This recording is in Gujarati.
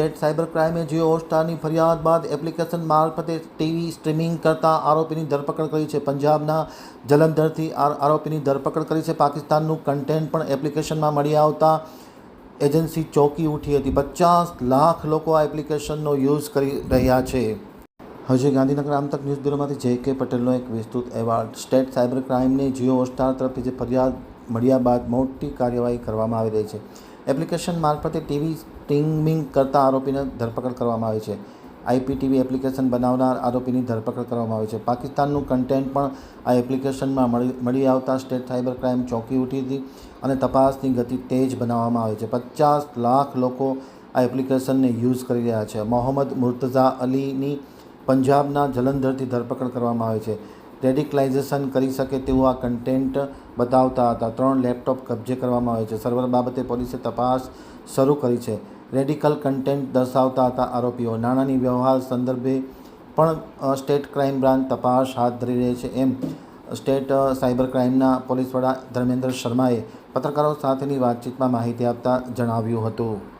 સ્ટેટ સાયબર ક્રાઇમે જીઓ હોટસ્ટારની ફરિયાદ બાદ એપ્લિકેશન મારફતે ટીવી સ્ટ્રીમિંગ કરતા આરોપીની ધરપકડ કરી છે. પંજાબના જલંધરથી આરોપીની ધરપકડ કરી છે. પાકિસ્તાનનું કન્ટેન્ટ પણ એપ્લિકેશનમાં મળી આવતા એજન્સી ચોંકી ઉઠી હતી. પચાસ લાખ લોકો આ એપ્લિકેશનનો યુઝ કરી રહ્યા છે. હજી ગાંધીનગર આમતક ન્યૂઝ બ્યુરોમાંથી જે કે પટેલનો એક વિસ્તૃત અહેવાલ. સ્ટેટ સાયબર ક્રાઇમને જીઓ હોટસ્ટાર તરફથી જે ફરિયાદ મળ્યા બાદ મોટી કાર્યવાહી કરવામાં આવી રહી છે. એપ્લિકેશન મારફતે ટીવી સ્ટ્રીમિંગ કરતા આરોપીને ધરપકડ કરવામાં આવી છે. આઈપીટીવી એપ્લિકેશન બનાવનાર આરોપીની ધરપકડ કરવામાં આવી છે. પાકિસ્તાનનું કન્ટેન્ટ પણ આ એપ્લિકેશનમાં મળી મળી આવતા સ્ટેટ સાયબર ક્રાઇમ ચોંકી ઉઠી હતી અને તપાસની ગતિ તેજ બનાવવામાં આવી છે. પચાસ લાખ લોકો આ એપ્લિકેશનને યુઝ કરી રહ્યા છે. મોહમ્મદ મુર્તઝા અલીની પંજાબના જલંધરથી ધરપકડ કરવામાં આવી છે. રેડિકલાઇઝેશન કરી શકે તેવું આ કન્ટેન્ટ બતાવતા હતા. ત્રણ લેપટોપ કબજે કરવામાં આવે છે. સર્વર બાબતે પોલીસે તપાસ શરૂ કરી છે. રેડિકલ કન્ટેન્ટ દર્શાવતા હતા આરોપીઓ. નાણાંની વ્યવહાર સંદર્ભે પણ સ્ટેટ ક્રાઇમ બ્રાન્ચ તપાસ હાથ ધરી રહી છે. એમ, સ્ટેટ સાયબર ક્રાઇમના પોલીસ વડા ધર્મેન્દ્ર શર્માએ પત્રકારો સાથેની વાતચીતમાં માહિતી આપતા જણાવ્યું હતું.